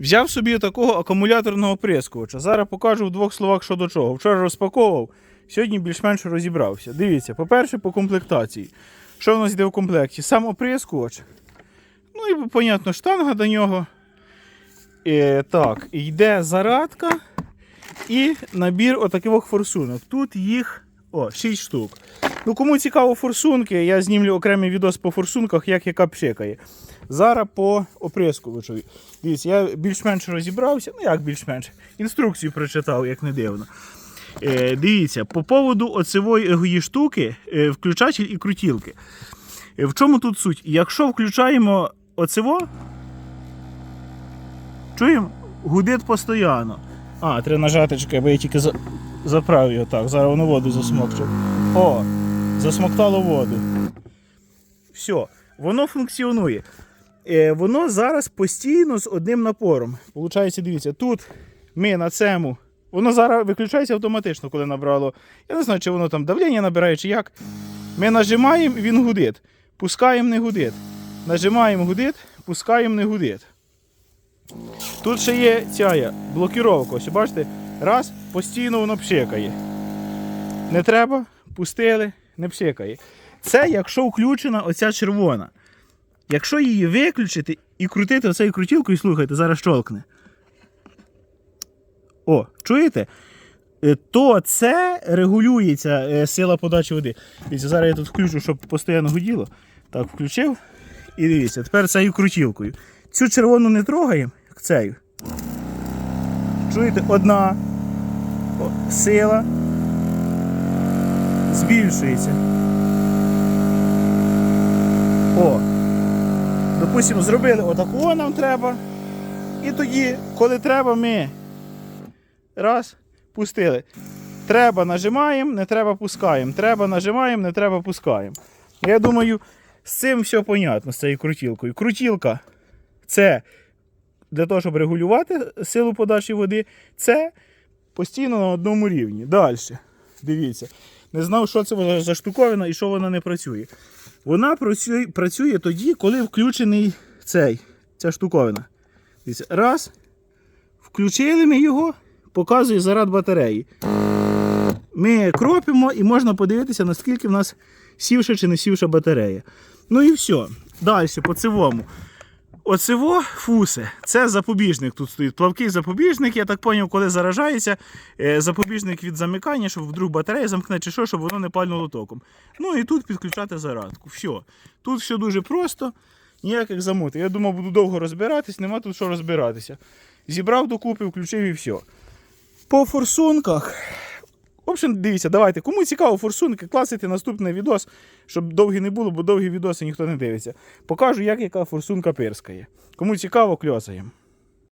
Взяв собі такого акумуляторного прискувача. Зараз покажу в двох словах, що до чого. Вчора розпаковував, сьогодні більш-менш розібрався. Дивіться, по-перше, по комплектації. Що в нас йде в комплекті? Сам оприскувач. Ну і, понятно, штанга до нього. Е, так, йде зарадка і набір отаких форсунок. Тут їх о, 6 штук. Ну, кому цікаво форсунки, я знімлю окремий відос по форсунках, як яка пшикає. Зараз по оприскувачові. Дивіться, я більш-менш розібрався. Ну як більш-менш? Інструкцію прочитав, як не дивно. Е, дивіться, по поводу оцевої штуки, е, включатель і крутілки. Е, в чому тут суть? Якщо включаємо оцево, чуємо, гудить постійно. А, треба нажати, чекай, бо я тільки за... заправив його так. Зараз воно воду засмокче. О, засмоктало воду. Все, воно функціонує. Е, воно зараз постійно з одним напором. Получається, дивіться, тут ми на цьому. Воно зараз виключається автоматично, коли набрало. Я не знаю, чи воно там давлення набирає, чи як. Ми нажимаємо, він гудить. Пускаємо, не гудить. Нажимаємо гудить, пускаємо, не гудить. Тут ще є ця блокіровка. Ось бачите, раз, постійно воно пшикає. Не треба, пустили, не пшикає. Це якщо включена оця червона. Якщо її виключити і крутити оцею крутілкою, слухайте, зараз щолкне. О, чуєте? Е, То це регулюється е, сила подачі води. Дивіться, зараз я тут включу, щоб постійно гуділо. Так, включив. І дивіться, тепер цією крутілкою. Цю червону не трогаємо, цею. Чуєте, одна о, сила збільшується. О, допустимо, зробили отакого нам треба. І тоді, коли треба, ми раз, пустили. Треба нажимаємо, не треба пускаємо. Треба нажимаємо, не треба пускаємо. Я думаю, з цим все понятно, з цією крутілкою. Крутілка це для того, щоб регулювати силу подачі води, це постійно на одному рівні. Далі. Дивіться. Не знав, що це за штуковина і що вона не працює. Вона працює, працює тоді, коли включений цей, ця штуковина. Дивіться, раз. Включили ми його, показує заряд батареї. Ми кропимо і можна подивитися, наскільки в нас сівша чи не сівша батарея. Ну і все. Далі по цивому. Оцево фуси, це запобіжник тут стоїть. Плавкий запобіжник, я так зрозумів, коли заражається, е, запобіжник від замикання, щоб вдруг батарея замкне чи що, щоб воно не пальнуло током. Ну і тут підключати зарадку. Все. Тут все дуже просто, ніяких замотів. Я думав, буду довго розбиратись, нема тут що розбиратися. Зібрав докупи, включив і все. По форсунках. В общем, дивіться, давайте. Кому цікаво форсунки, класити наступний відос, щоб довгі не було, бо довгі відоси ніхто не дивиться. Покажу, як яка форсунка пирскає. Кому цікаво, кльосаємо.